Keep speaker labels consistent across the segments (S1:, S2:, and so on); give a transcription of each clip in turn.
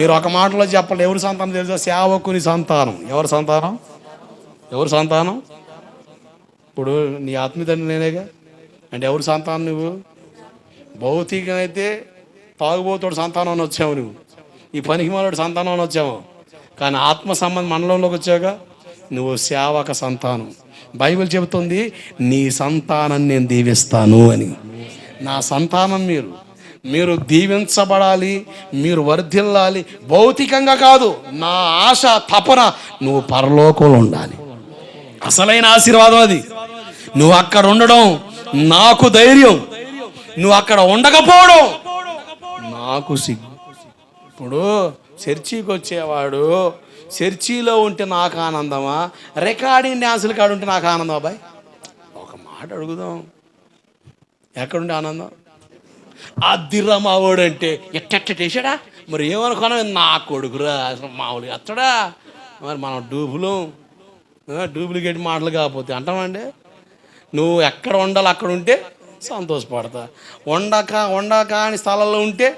S1: మీరు ఒక మాటలో చెప్పాలి ఎవరి సంతానం తెలుసా? సేవకుని సంతానం. ఎవరి సంతానం? ఎవరి సంతానం? ఇప్పుడు నీ ఆత్మీయతండ్రి నేనేగా? అంటే ఎవరి సంతానం నువ్వు? భౌతికంగా అయితే తాగుబోతుడు సంతానం అని వచ్చావు నువ్వు. ఈ పనికి మాలోడు సంతానం అని వచ్చావు. కానీ ఆత్మ సంబంధం మండలంలోకి వచ్చాక నువ్వు సేవక సంతానం. బైబిల్ చెబుతుంది నీ సంతానం నేను దీవిస్తాను అని. నా సంతానం మీరు. మీరు దీవించబడాలి మీరు వర్ధిల్లాలి. భౌతికంగా కాదు నా ఆశ తపన నువ్వు పరలోకంలో ఉండాలి. అసలైన ఆశీర్వాదం అది. నువ్వు అక్కడ ఉండడం నాకు ధైర్యం. నువ్వు అక్కడ ఉండకపోవడం నాకు సిగ్గు. ఇప్పుడు చర్చికి వచ్చేవాడు చర్చిలో ఉంటే నాకు ఆనందమా? రికార్డింగ్ డ్యాన్సులు కాడు ఉంటే నాకు ఆనందం అబ్బాయి ఒక మాట అడుగుదాం. ఎక్కడుండే ఆనందం? అద్దిరా మావాడు అంటే ఎట్టెట్టేసాడా మరి ఏమనుకున్నావు? నా కొడుకురా అసలు మామూలుగా అత్తడా మరి మనం డూబులు. డూప్లికేట్ మాటలు కాకపోతే అంటామండి? నువ్వు ఎక్కడ ఉండాలి అక్కడ ఉంటే సంతోషపడతా. వండక వండక అని స్థలాల్లో ఉంటే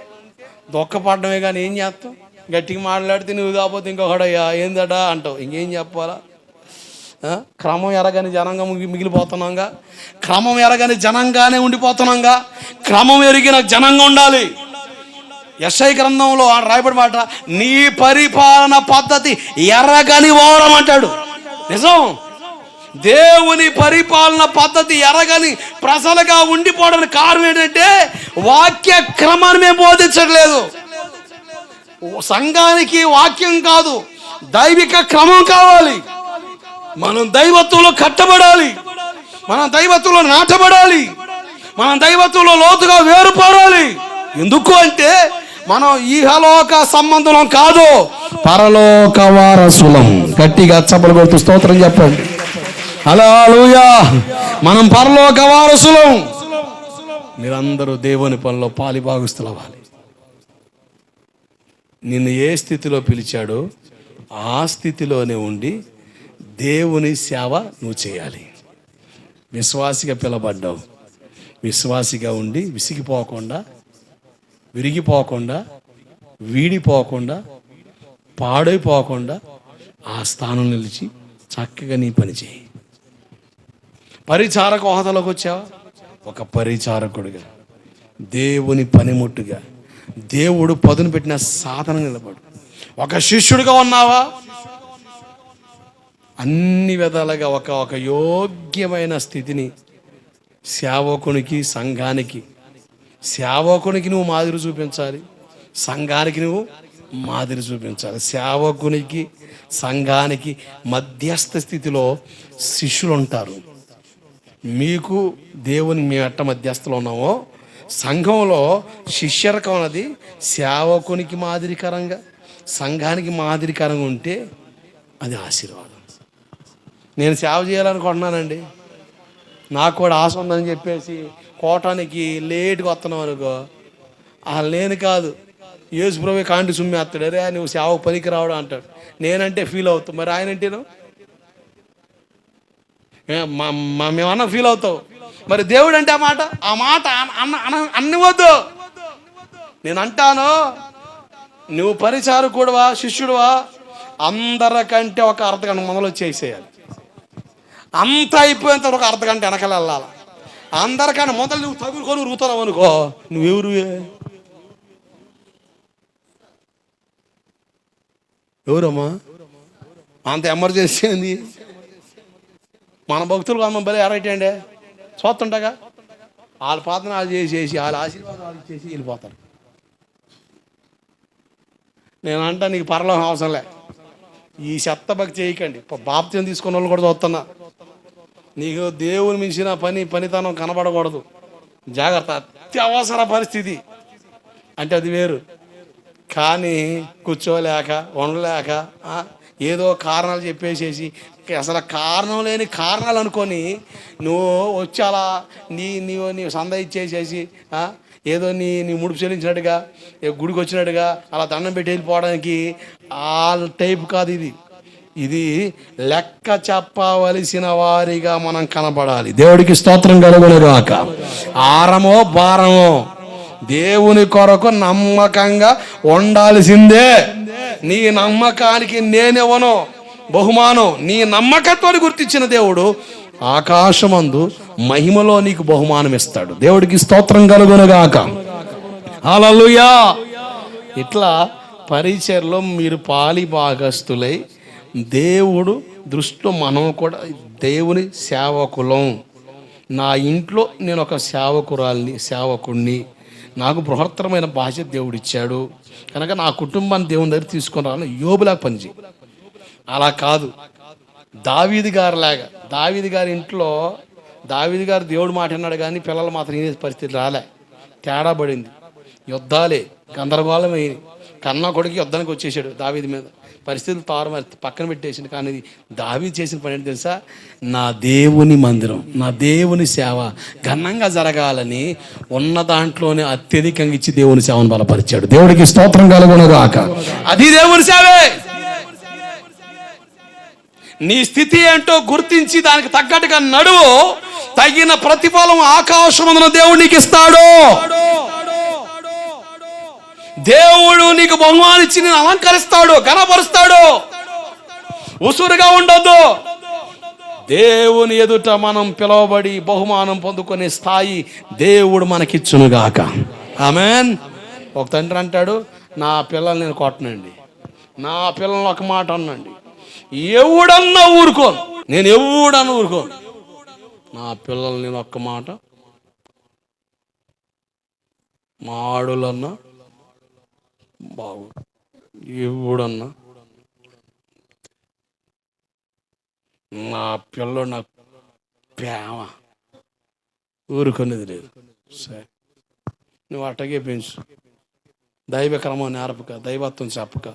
S1: దొక్కపడమే కానీ ఏం చేస్తావు గట్టిగా మాట్లాడితే నువ్వు కాకపోతే ఇంకొకడయ్యా ఏందట అంటావు? ఇంకేం చెప్పాలా? క్రమం ఎరగని జనంగా మిగి- మిగిలిపోతున్నాంగా. క్రమం ఎరగని జనంగానే ఉండిపోతున్నాంగా. క్రమం ఎరిగిన జనంగా ఉండాలి. ఎస్ఐ గ్రంథంలో రాయబడి మాట నీ పరిపాలన పద్ధతి ఎర్రగని వారం అంటాడు. నిజం? దేవుని పరిపాలన పద్ధతి ఎరగని ప్రజలుగా ఉండిపోవడానికి కారణం ఏంటంటే వాక్య క్రమాన్ని మేము బోధించట్లేదు. సంఘానికి వాక్యం కాదు దైవిక క్రమం కావాలి. మనం దైవత్వంలో కట్టబడాలి. మనం దైవత్వంలో నాటబడాలి. మనం దైవత్వంలో లోతుగా వేరుపడాలి. ఎందుకు అంటే మనం ఈహలోక సంబంధం కాదు. పరలోక వారసులం. గట్టిగా చప్పలు కొడుతూ స్తోత్రం చెప్పండి. హల్లెలూయా. మనం పరలోక వారసులం. మీరందరూ దేవుని పనిలో పాలిభాగస్తులవ్వాలి నిన్ను ఏ స్థితిలో పిలిచాడో ఆ స్థితిలోనే ఉండి దేవుని సేవ నువ్వు చేయాలి. విశ్వాసిగా పిలబడ్డావు విశ్వాసిగా ఉండి విసిగిపోకుండా విరిగిపోకుండా వీడిపోకుండా పాడైపోకుండా ఆ స్థానం నిలిచి చక్కగా నీ పని చేయి. పరిచారక హోదాలోకి వచ్చావా? ఒక పరిచారకుడిగా. దేవుని పనిముట్టుగా. దేవుడు పదును పెట్టిన సాధన నిలబడు. ఒక శిష్యుడిగా ఉన్నావా? అన్ని విధాలుగా ఒక ఒక యోగ్యమైన స్థితిని సేవకునికి సంఘానికి. సేవకునికి నువ్వు మాదిరి చూపించాలి. సంఘానికి నువ్వు మాదిరి చూపించాలి. సేవకునికి సంఘానికి మధ్యస్థ స్థితిలో శిష్యులు ఉంటారు మీకు దేవుని మేము ఎట్ట మధ్యస్థలో ఉన్నామో సంఘంలో శిష్యరకం అన్నది సేవకునికి మాదిరికరంగా సంఘానికి మాదిరికరంగా ఉంటే అది ఆశీర్వాదం. నేను సేవ చేయాలనుకుంటున్నానండి. నాకు కూడా ఆశ ఉందని చెప్పేసి కోటానికి లేటుగా వస్తున్నాం అనుకో. ఆ లేని కాదు. యేసు ప్రభు కాంటి సుమ్మేస్తాడు అరే నువ్వు సేవ పనికి రావడం అంటాడు. నేనంటే ఫీల్ అవుతావు. మరి ఆయన అంటే మేమన్నా ఫీల్ అవుతావు. మరి దేవుడు అంటే ఆ మాట? ఆ మాట అన్న- అన్న అన్న అన్నవద్దు. నేను అంటాను నువ్వు పరిచారకుడువా శిష్యుడువా? అందరికంటే ఒక అర్ధగంట మొదలు చేసేయాలి. అంత అయిపోయేంత తర్వాత ఒక అర్ధగంట వెనకాల వెళ్ళాలి. అందరికన్నా మొదలు నువ్వు తగులుకొని ఉరుగుతున్నావు అనుకో నువ్వెవరు? ఎవరమ్మా? అంత ఎమర్జెన్సీ ఏంది? మన భక్తులు అమ్మ బలి ఎరైట్ అండి చూస్తుండగా వాళ్ళ ప్రార్థన వాళ్ళు చేసేసి వాళ్ళ ఆశీర్వాదం వాళ్ళు చేసి వెళ్ళిపోతారు. నేను అంటా నీకు పరలోకం అవసరంలే ఈ చెత్త భక్తి చేయకండి. బాప్త్యం తీసుకున్న వాళ్ళు కూడా చూస్తున్నా. నీకు దేవుని మించిన పని పనితనం కనబడకూడదు. జాగ్రత్త. అత్యవసర పరిస్థితి. అంటే అది వేరు. కానీ కూర్చోలేక ఉండలేక ఏదో కారణాలు చెప్పేసేసి అసలు కారణం లేని కారణాలు అనుకొని నువ్వు వచ్చి అలా నీ నీవు నీ సంద ఇచ్చేసేసి ఏదో నీ నీ ముడుపు చెల్లించినట్టుగా గుడికి వచ్చినట్టుగా అలా దండం పెట్టి వెళ్ళిపోవడానికి ఆ టైప్ కాదు ఇది. ఇది లెక్క చెప్పవలసిన వారిగా మనం కనబడాలి. దేవుడికి స్తోత్రం కలుగునుగాక. ఆరమో భారమో దేవుని కొరకు నమ్మకంగా ఉండాల్సిందే. నీ నమ్మకానికి నేనివ్వను బహుమానం. నీ నమ్మకత్వాన్ని గుర్తించిన దేవుడు ఆకాశమందు మహిమలో నీకు బహుమానం ఇస్తాడు. దేవుడికి స్తోత్రం కలుగునుగాక. అలలుయా ఇట్లా పరిచయలో మీరు పాలి భాగస్థులై దేవుడు దృష్టిలో మనం కూడా దేవుని సేవకులం. నా ఇంట్లో నేను ఒక సేవకురాల్ని సేవకుణ్ణి. నాకు బృహత్తరమైన బాధ్యత దేవుడు ఇచ్చాడు. కనుక నా కుటుంబాన్ని దేవుని దగ్గర తీసుకుని రావాలి యోబులా పనిచేయి. అలా కాదు. దావీది గారు లాగా దావీది గారి ఇంట్లో దావీది గారు దేవుడు మాట అన్నాడు కానీ పిల్లలు మాత్రం ఏ పరిస్థితి రాలే. తేడా పడింది. యుద్ధాలే గందరగోళం కన్నా కొడుకు యుద్ధానికి వచ్చేసాడు దావీది మీద. పరిస్థితులు తారుమారి పక్కన పెట్టేసింది కానీ దావి చేసిన పని ఏంటి తెలుసా? నా దేవుని మందిరం నా దేవుని సేవ ఘనంగా జరగాలని ఉన్న దాంట్లోనే అత్యధికంగా ఇచ్చి దేవుని సేవను బలపరిచాడు. దేవుడికి స్తోత్రం కలుగునగాక. అది దేవుని సేవే. నీ స్థితి ఏంటో గుర్తించి దానికి తగ్గట్టుగా నడువు తగిన ప్రతిఫలం ఆకాశం దేవునికి నీకు ఇస్తాడు దేవుడు నీకు బహుమానించి నేను అలంకరిస్తాడు ఘనపరుస్తాడు. ఉసురుగా ఉండొద్దు. దేవుని ఎదుట మనం పిలువబడి బహుమానం పొందుకునే స్థాయి దేవుడు మనకిచ్చునుగాక. ఆమెన్. ఒక తండ్రి అంటాడు నా పిల్లల్ని నేను కొట్టనండి. నా పిల్లల్ని ఒక మాట అనండి ఎవడన్నా ఊరుకోను. నేను ఎవడన్నా ఊరుకోను. నా పిల్లల్ని నేను ఒక్క మాట మాడులన్నా బాగు. ఇవ్వడన్నా. నా పిల్ల నాకు ప్రేమ. ఊరుకునేది లేదు. సరే. నువ్వు అట్టగే పెంచు. దైవ క్రమం నేర్పక దైవత్వం చెప్పక.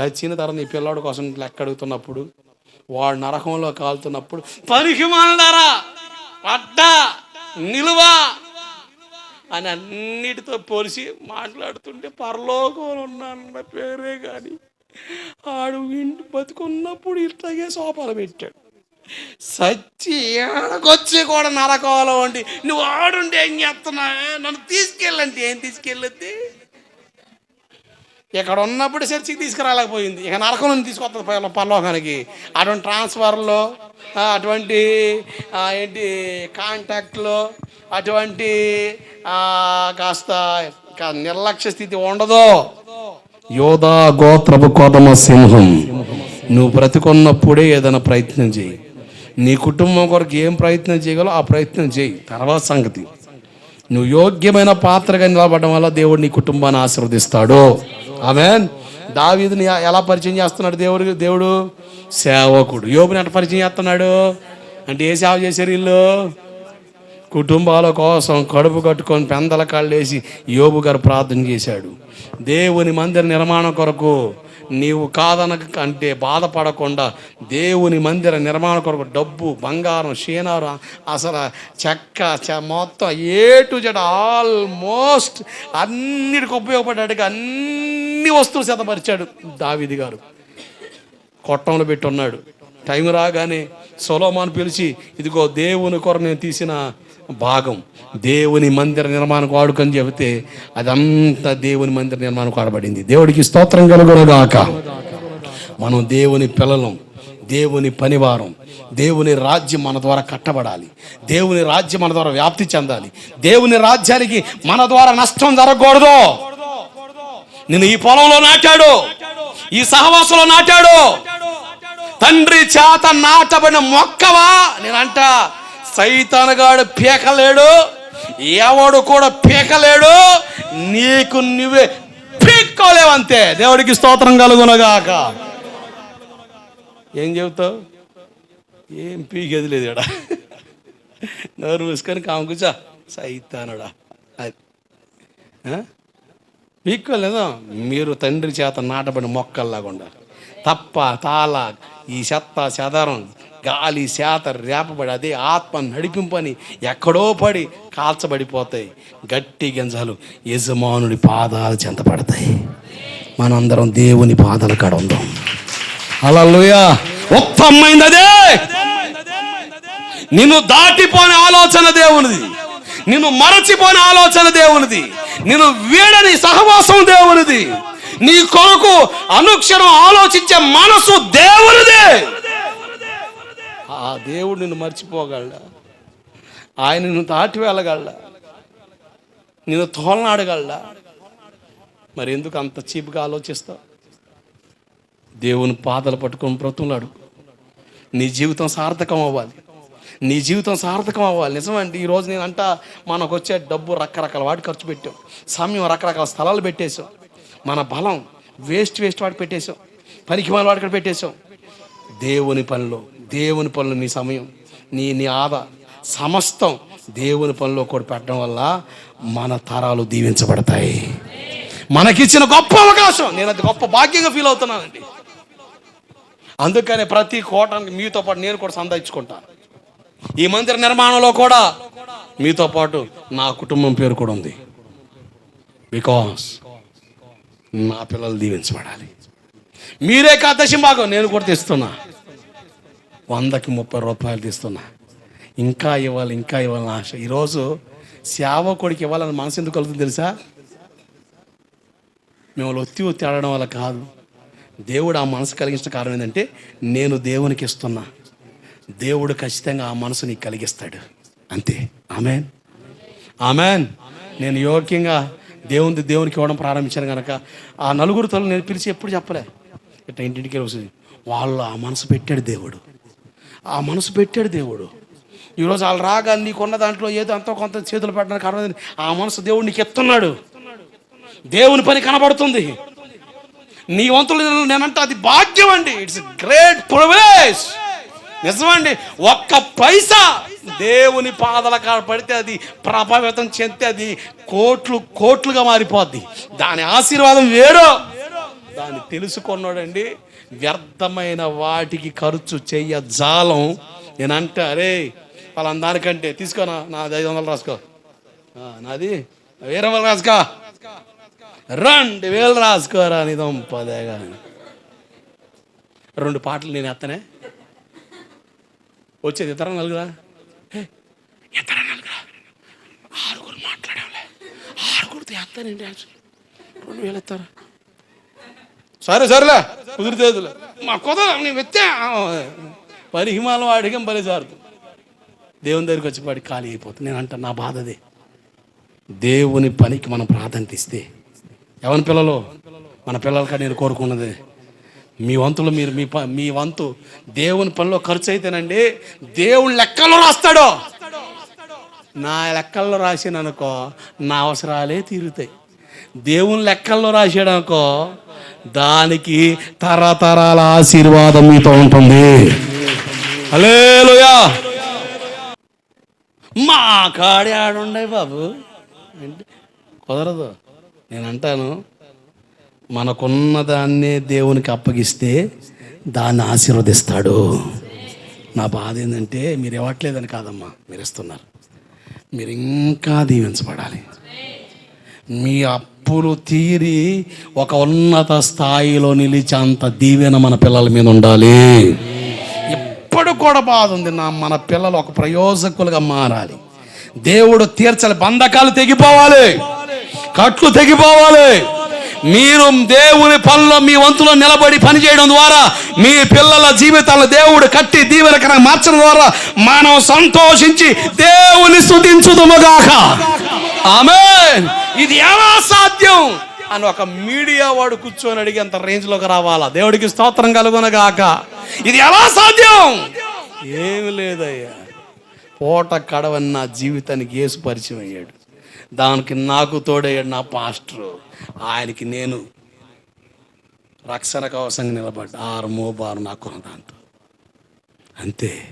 S1: చిన్న తర్వాత నీ పిల్లాడు కోసం లెక్క అడుగుతున్నప్పుడు వాడు నరకంలో కాలుతున్నప్పుడు పనికి మనదారా అడ్డా నిలువా? అని అన్నిటితో పోలిసి మాట్లాడుతుంటే పరలోకంలో ఉన్నానన్న పేరే కానీ ఆడు ఇంటి బతుకున్నప్పుడు ఇట్లాగే సోపాలు పెట్టాడు. సచ్చి ఏడకొచ్చి కూడా నరకంలో ఉండి నువ్వు ఆడుండి ఏం చేస్తున్నా నన్ను తీసుకెళ్ళంటే ఏం తీసుకెళ్ళద్ది? ఇక్కడ ఉన్నప్పుడు చర్చికి తీసుకురాలేకపోయింది. ఇక నరకం తీసుకొస్తుంది పర- పరలోకానికి. అటువంటి ట్రాన్స్ఫర్లో అటువంటి ఏంటి కాంటాక్ట్లో అటువంటి కాస్త నిర్లక్ష్య స్థితి ఉండదు. యోధా గోత్రపు కోదమ సింహం. నువ్వు బ్రతికున్నప్పుడే ఏదైనా ప్రయత్నం చేయి. నీ కుటుంబం కొరకు ఏం ప్రయత్నం చేయగలవు ఆ ప్రయత్నం చేయి. తర్వాత సంగతి. నువ్వు యోగ్యమైన పాత్రగా నిలబడడం వల్ల దేవుడు నీ కుటుంబాన్ని ఆశీర్వదిస్తాడు. ఆమె దావీదుని ఎలా పరిచయం చేస్తున్నాడు దేవుడు? దేవుడు సేవకుడు. యోగుని ఎట్లా పరిచయం చేస్తున్నాడు? అంటే ఏ సేవ చేశారు వీళ్ళు? కుటుంబాల కోసం కడుపు కట్టుకొని పెందల కాళ్ళేసి యోబు గారు ప్రార్థన చేశాడు. దేవుని మందిర నిర్మాణం కొరకు నీవు కాదనక అంటే బాధపడకుండా దేవుని మందిర నిర్మాణ కొరకు డబ్బు బంగారం షీనారు అసలు చెక్క చె మొత్తం ఏ టు జెడ్ ఆల్మోస్ట్ అన్నిటికి ఉపయోగపడ్డాడుగా అన్ని వస్తువులు సిద్ధపరిచాడు దావిది గారు. కొట్టంలో పెట్టి ఉన్నాడు. టైం రాగానే సొలోమాన్ పిలిచి ఇదిగో దేవుని కొర నేను తీసిన భాగం. దేవుని మందిర నిర్మాణం వాడుకని చెబితే అదంతా దేవుని మందిర నిర్మాణం వాడబడింది దేవుడికి స్తోత్రం కలుగునగాక. మనం దేవుని పిల్లలం దేవుని పనివారం దేవుని రాజ్యం మన ద్వారా కట్టబడాలి. దేవుని రాజ్యం మన ద్వారా వ్యాప్తి చెందాలి. దేవుని రాజ్యానికి మన ద్వారా నష్టం జరగకూడదు. నేను ఈ పొలంలో నాటాడు ఈ సహవాసంలో నాటాడు. తండ్రి చేత నాటబడిన మొక్కవా? నేనంట సైతానగాడు పీకలేడు ఎవడు కూడా పీకలేడు నీకు నువ్వే పీక్కోలేవంతే. దేవుడికి స్తోత్రం కలుగునగాక. ఏం చెబుతావు? ఏం పీకేది లేదు ఇక్కడ నోరు మూసుకొని కాము సైతానుడా. అది. పీక్కోలేదా? మీరు తండ్రి చేత నాటబడిన మొక్కల్లాగా ఉండాలి తప్ప తాళ ఈ చెత్త చెదరం గాలి శాత రేపబడి అదే ఆత్మ నడిపింపని ఎక్కడో పడి కాల్చబడిపోతాయి. గట్టి గింజలు యజమానుడి పాదాలు చెంతపడతాయి మనందరం దేవుని పాదాల కాడ ఉందాం. అలా ఉత్తమైంది అదే. నిన్ను దాటిపోని ఆలోచన దేవునిది. నిన్ను మరచిపోని ఆలోచన దేవునిది. నేను వీడని సహవాసం దేవునిది. నీ కొరకు అనుక్షణం ఆలోచించే మనసు దేవునిదే. దేవుడు నిన్ను మర్చిపోగలడా? ఆయన నిన్ను దాటి వెళ్ళగలడా? నిన్ను తోలనాడగలడా? మరి ఎందుకు అంత చీప్గా ఆలోచిస్తావు? దేవుని పాదలు పట్టుకొని బ్రతుకులాడు నీ జీవితం సార్థకం అవ్వాలి. నీ జీవితం సార్థకం అవ్వాలి. నిజమండి ఈరోజు నేను అంట మనకు వచ్చే డబ్బు రకరకాల వాటి ఖర్చు పెట్టాం. సమయం రకరకాల స్థలాలు పెట్టేశాం. మన బలం వేస్ట్ వేస్ట్ వాటి పెట్టేశాం. పనికి మన వాటి పెట్టేశాం. దేవుని పనిలో దేవుని పనులు నీ సమయం నీ నీ ఆదా. సమస్తం దేవుని పనిలో కూడా పెట్టడం వల్ల మన తరాలు దీవించబడతాయి. మనకిచ్చిన గొప్ప అవకాశం. నేను అది గొప్ప భాగ్యంగా ఫీల్ అవుతున్నానండి. అందుకనే ప్రతి కోటానికి మీతో పాటు నేను కూడా సందాయించుకుంటాను ఈ మందిర నిర్మాణంలో కూడా మీతో పాటు నా కుటుంబం పేరు కూడా ఉంది. బికాస్ నా పిల్లలు దీవించబడాలి. మీరే కా భాగం నేను కూడా తెస్తున్నా. వందకి ముప్పై రూపాయలు తీస్తున్నా. ఇంకా ఇవ్వాలి ఇంకా ఇవ్వాలని ఆశ. ఈరోజు సేవకుడికి ఇవ్వాలని మనసు ఎందుకు కలుగుతుంది తెలుసా? మిమ్మల్ని ఒత్తి ఒత్తి ఆడడం వల్ల కాదు. దేవుడు ఆ మనసు కలిగించిన కారణం ఏంటంటే నేను దేవునికి ఇస్తున్నా. దేవుడు ఖచ్చితంగా ఆ మనసు నీకు కలిగిస్తాడు. అంతే. ఆమెన్. ఆమెన్. నేను యోగ్యంగా దేవుని దేవునికి ఇవ్వడం ప్రారంభించాను కనుక ఆ నలుగురితో నేను పిలిచి ఎప్పుడు చెప్పలే. ఇట్లా ఇంటింటికి వస్తుంది వాళ్ళు ఆ మనసు పెట్టాడు దేవుడు. ఆ మనసు పెట్టాడు దేవుడు. ఈరోజు వాళ్ళు రాగా నీకున్న దాంట్లో ఏదో అంతో కొంత చేతులు పెట్టడానికి కారణం ఆ మనసు దేవుడు నీకు ఎత్తున్నాడు దేవుని పని కనబడుతుంది. నీ వంతులు నేనంటే అది భాగ్యం అండి. ఇట్స్ గ్రేట్ ప్రివిలేజ్ నిజమండి ఒక్క పైసా దేవుని పాదల పడితే అది ప్రభావితం చెందితే అది కోట్లు కోట్లుగా మారిపోద్ది. దాని ఆశీర్వాదం వేరో. దాన్ని తెలుసుకున్నాడండి. వ్యర్థమైన వాటికి ఖర్చు చెయ్య జాలం. నేనంట అరే వాళ్ళ దానికంటే తీసుకోనా నాది ఐదు వందలు రాసుకో. నాది వేరే వాళ్ళు రాసుకో. రెండు వేలు రాసుకోరా నిదం పదేగా రెండు పాటలు నేను ఎత్తనే. వచ్చేది ఇతర నలుగురా? ఇతర నలుగురా? ఆరుగురు మాట్లాడాలి. ఆరుగురితో ఎత్తానండి రెండు వేలు ఎత్తారా? సరే సరేలే. కుదిరితేదులే మా కుదర నేను ఎత్తే పరిహిమాలం అడిగాం పని దేవుని దగ్గరికి వచ్చి వాడి ఖాళీ అయిపోతుంది నేను అంట నా బాధ అదే. దేవుని పనికి మనం ప్రాధాన్యత ఇస్తే. ఎవరి పిల్లలు? మన పిల్లలకి నేను కోరుకున్నది. మీ వంతులు మీరు మీ ప- మీ వంతు దేవుని పనిలో ఖర్చు అయితేనండి దేవుని లెక్కల్లో రాస్తాడు. నా లెక్కల్లో రాసాననుకో నా అవసరాలే తీరుతాయి. దేవుని లెక్కల్లో రాశాడు అనుకో దానికి తరతరాల ఆశీర్వాదం మీతో ఉంటుంది. హల్లెలూయా. మా కాడి ఆడుండే బాబు కుదరదు. నేను అంటాను మనకున్న దాన్నే దేవునికి అప్పగిస్తే దాన్ని ఆశీర్వదిస్తాడు. నా బాధ ఏంటంటే మీరు ఇవ్వట్లేదని కాదమ్మా మీరు ఇస్తున్నారు మీరు ఇంకా దీవించబడాలి. మీ అప్పులు తీరి ఒక ఉన్నత స్థాయిలో నిలిచేంత దీవెన మన పిల్లల మీద ఉండాలి. ఎప్పుడు కూడా బాధ ఉంది నా మన పిల్లలు ఒక ప్రయోజకులుగా మారాలి. దేవుడు తీర్చాలి బంధకాలు తెగిపోవాలి. కట్లు తెగిపోవాలి. మీరు దేవుని పనిలో మీ వంతులో నిలబడి పనిచేయడం ద్వారా మీ పిల్లల జీవితాలను దేవుడు కట్టి దీవెనకరంగా మార్చడం ద్వారా మనం సంతోషించి దేవుని స్థుతించుదుమగాక ఆమె ఇది ఎలా సాధ్యం? అని ఒక మీడియా వాడు కూర్చొని అడిగేంత రేంజ్లోకి రావాలా? దేవుడికి స్తోత్రం కలుగునగాక. ఇది ఎలా సాధ్యం? ఏమి లేదయ్యా. పూట కడవని నా జీవితానికి ఏసు పరిచయం అయ్యాడు. దానికి నాకు తోడయ్యాడు నా పాస్టరు. ఆయనకి నేను రక్షణ కవసంగా నిలబడ్డా. ఆరు మోబారు నాకున్న దాంతో అంతే.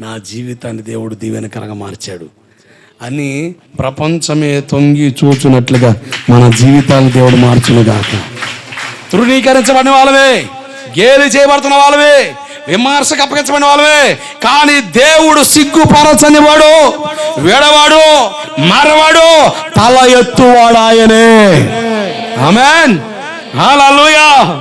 S1: నా జీవితాన్ని దేవుడు దీవెనకరంగా మార్చాడు. అని ప్రపంచమే తొంగి చూచున్నట్లుగా మన జీవితాన్ని దేవుడు మార్చునుగాక. తృణీకరించబడిన వాళ్ళమే గేలి చేయబడుతున్న వాళ్ళమే విమర్శకు అప్పగించబడిన వాళ్ళమే కానీ దేవుడు సిగ్గుపరచని వాడు విడవాడు మరవాడు తల ఎత్తువాడు ఆయనే. ఆమెన్. హల్లెలూయా.